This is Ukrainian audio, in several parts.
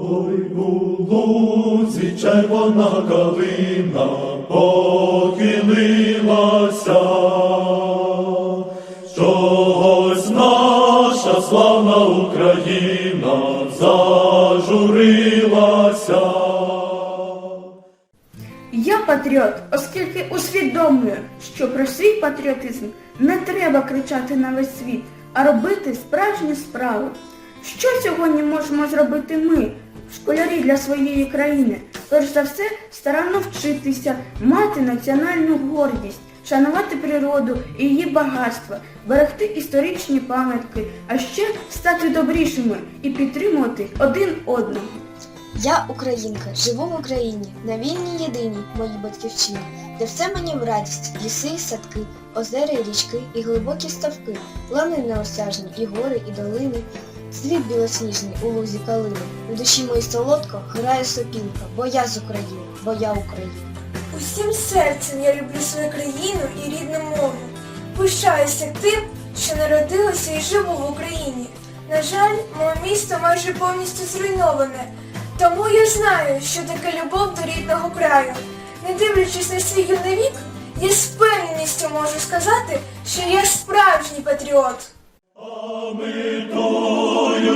Ой, у лузі червона калина похилилася, чогось наша славна Україна зажурилася. Я патріот, оскільки усвідомлюю, що про свій патріотизм не треба кричати на весь світ, а робити справжні справи. Що сьогодні можемо зробити ми, школярі для своєї країни? Перш за все, старанно вчитися, мати національну гордість, шанувати природу і її багатства, берегти історичні пам'ятки, а ще стати добрішими і підтримувати один одного. Я українка, живу в Україні, на вільній єдиній моїй батьківщині, де все мені в радість, ліси і садки, озера і річки, і глибокі ставки, лани неосяжні, і гори, і долини, світ білосніжний у лузі калини. У душі моїй солодко грає сопілка, бо я з України, бо я Україна. Усім серцем я люблю свою країну і рідну мову. Пишаюся тим, що народилася і живу в Україні. На жаль, моє місто майже повністю зруйноване. Тому я знаю, що таке любов до рідного краю. Не дивлячись на свій юний вік, я з певністю можу сказати, що я справжній патріот. А ми тою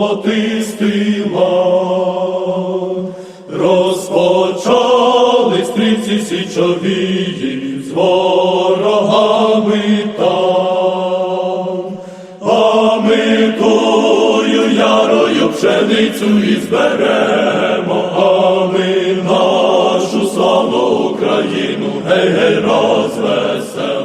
золотистий лан. Розпочали стрільці січовії з ворогами там. А ми тою ярою пшеницю і зберемо, а ми нашу славну Україну гей, гей, розведемо.